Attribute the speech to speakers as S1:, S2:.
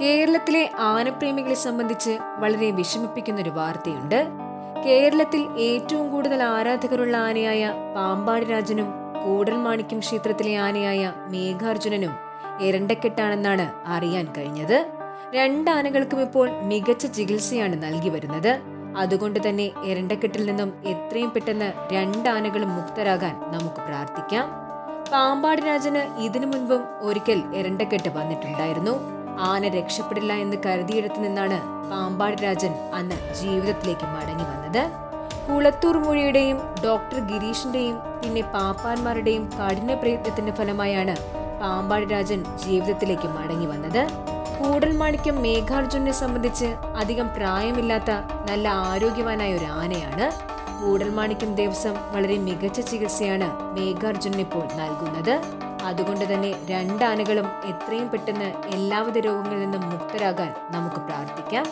S1: കേരളത്തിലെ ആനപ്രേമികളെ സംബന്ധിച്ച് വളരെ വിഷമിപ്പിക്കുന്ന ഒരു വാർത്തയുണ്ട്. കേരളത്തിൽ ഏറ്റവും കൂടുതൽ ആരാധകരുള്ള ആനയായ പാമ്പാടി രാജനും കൂടൽമാണിക്യം ക്ഷേത്രത്തിലെ ആനയായ മേഘാർജുനനും എരണ്ടക്കെട്ടാണെന്നാണ് അറിയാൻ കഴിഞ്ഞത്. രണ്ട് ആനകൾക്കും ഇപ്പോൾ മികച്ച ചികിത്സയാണ് നൽകി വരുന്നത്. അതുകൊണ്ട് തന്നെ എരണ്ടക്കെട്ടിൽ നിന്നും എത്രയും പെട്ടെന്ന് രണ്ട് ആനകളും മുക്തരാകാൻ നമുക്ക് പ്രാർത്ഥിക്കാം. പാമ്പാടി രാജന് ഇതിനു മുൻപും ഒരിക്കൽ എരണ്ടക്കെട്ട് വന്നിട്ടുണ്ടായിരുന്നു. ആന രക്ഷപ്പെടില്ല എന്ന് കരുതിയെടുത്തു നിന്നാണ് പാമ്പാട് രാജൻ അന്ന് ജീവിതത്തിലേക്ക് മടങ്ങി വന്നത്. കുളത്തൂർ മൊഴിയുടെയും ഡോക്ടർ ഗിരീഷിന്റെയും പിന്നെ പാപ്പാന്മാരുടെയും കഠിന പ്രയത്നത്തിന്റെ ഫലമായാണ് പാമ്പാട് രാജൻ ജീവിതത്തിലേക്ക് മടങ്ങി വന്നത്. കൂടൽമാണിക്യം മേഘാർജുനെ സംബന്ധിച്ച് അധികം പ്രായമില്ലാത്ത നല്ല ആരോഗ്യവാനായ ഒരു ആനയാണ്. കൂടൽമാണിക്യം ദേവസ്വം വളരെ മികച്ച ചികിത്സയാണ് മേഘാർജുനിപ്പോൾ നൽകുന്നത്. അതുകൊണ്ട് തന്നെ രണ്ടാനകളും എത്രയും പെട്ടെന്ന് എല്ലാവിധ രോഗങ്ങളിൽ നിന്നും മുക്തരാകാൻ നമുക്ക് പ്രാർത്ഥിക്കാം.